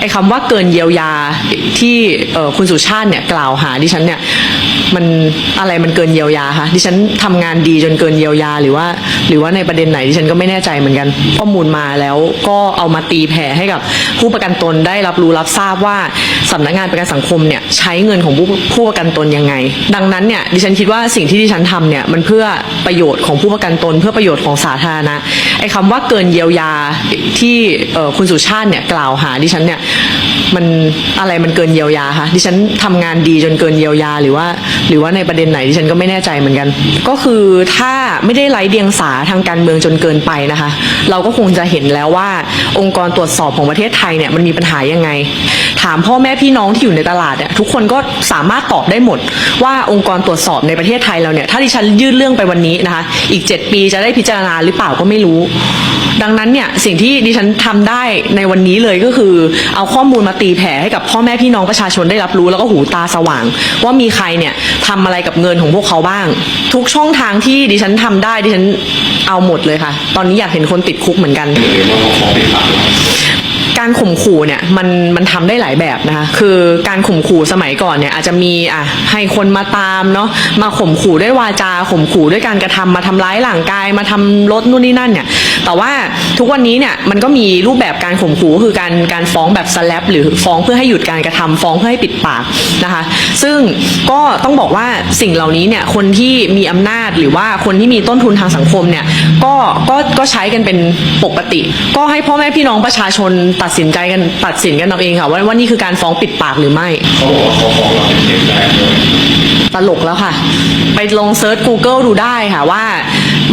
ไอ้คำว่าเกินเยียวยาที่คุณสุชาติเนี่ยกล่าวหาดิฉันเนี่ย มันอะไรมันเกินเยียวยาคะดิฉันทำงานดีจนเกินเยียวยาหรือว่า หรือว่าในประเด็นไหนดิฉันก็ไม่แน่ใจเหมือนกัน ข้อมูลมาแล้วก็เอามาตีแผ่ให้กับผู้ประกันตนได้รับรู้รับทราบว่าสำนักงานประกันสังคมเนี่ยใช้เงินของผู้ผู้ประกันตนยังไง ดังนั้นเนี่ยดิฉันคิดว่าสิ่งที่ดิฉันทำเนี่ยมันเพื่อประโยชน์ของผู้ประกันตน เพื่อประโยชน์ของสาธารณะไอ้คำว่าเกินเยียวยาที่คุณสุชาติเนี่ยกล่าวหาดิฉันเนี่ยมันอะไรมันเกินเยียวยาคะดิฉันทำงานดีจนเกินเยียวยาหรือว่าหรือว่าในประเด็นไหนดิฉันก็ไม่แน่ใจเหมือนกัน ก็คือถ้าไม่ได้ไร้เดียงสาทางการเมืองจนเกินไปนะคะ เราก็คงจะเห็นแล้วว่า องค์กรตรวจสอบของประเทศไทยเนี่ยมันมีปัญหายังไง ถามพ่อแม่พี่น้องที่อยู่ในตลาดเนี่ยทุกคนก็สามารถตอบได้หมด ว่าองค์กรตรวจสอบในประเทศไทยเราเนี่ยถ้าดิฉันยื่นเรื่องไปวันนี้นะคะ อีก 7 ปีจะได้พิจารณาหรือเปล่าก็ไม่รู้ ดังนั้นเนี่ยสิ่งที่ดิฉันทำได้ในวันนี้เลยก็คือ เอาข้อมูลมาตีแผ่ให้กับพ่อแม่พี่น้องประชาชนได้รับรู้แล้วก็หูตาสว่าง ว่ามีใครเนี่ยทำอะไรกับเงินของพวกเขาบ้าง ทุกช่องทางที่ดิฉันทำได้ดิฉันเอาหมดเลยค่ะ ตอนนี้อยากเห็นคนติดคุกเหมือนกัน การข่มขู่เนี่ยมันมันทำได้หลายแบบนะคะคือการข่มขู่สมัยก่อนเนี่ยอาจจะมีอะให้คนมาตามเนาะมาข่มขู่ด้วยวาจาข่มขู่ด้วยการกระทำมาทำร้ายร่างกายมาทำรถนู่นนี่นั่นเนี่ยแต่ว่าทุกวันนี้เนี่ยมันก็มีรูปแบบการข่มขู่ก็คือการการฟ้องแบบสแลปหรือฟ้องเพื่อให้หยุดการกระทำฟ้องเพื่อให้ปิดปากนะคะซึ่งก็ต้องบอกว่าสิ่งเหล่านี้เนี่ยคนที่มีอำนาจหรือว่าคนที่มีต้นทุนทางสังคมเนี่ยก็ก็ก็ใช้กันเป็นปกติ ก็ให้พ่อแม่พี่น้องประชาชนตัดสินใจกันตัดสินกันเอาเองค่ะว่าว่านี่คือการฟ้องปิดปากหรือไม่ เขาบอกว่าเขาฟ้องเราเป็นเคสแรกเลย ตลกแล้วค่ะ ไปลองเซิร์ช Google ดูได้ค่ะว่า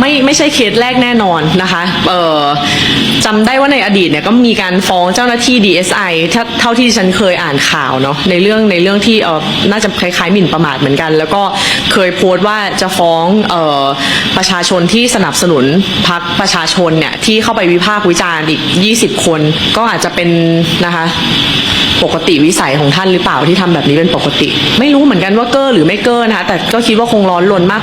ไม่ไม่ใช่เคสแรกแน่นอนนะคะเอ่อจำได้ว่าในอดีตเนี่ยก็มีการฟ้องเจ้าหน้าที่ DSI ถ้าเท่าที่ฉันเคยอ่านข่าวเนาะในเรื่องในเรื่องที่เออน่าจะคล้ายๆหมิ่นประมาทเหมือนกัน แล้วก็เคยโพสต์ว่าจะฟ้องเอ่อประชาชนที่สนับสนุนพรรคประชาชนเนี่ยที่เข้าไปวิพากษ์วิจารณ์อีก 20 คน ก็อาจจะเป็นนะคะปกติวิสัยของท่านหรือเปล่าที่ทำแบบนี้เป็นปกติ ไม่รู้เหมือนกันว่าเก้อหรือไม่เก้อนะคะแต่ก็คิดว่าคงร้อนรนมาก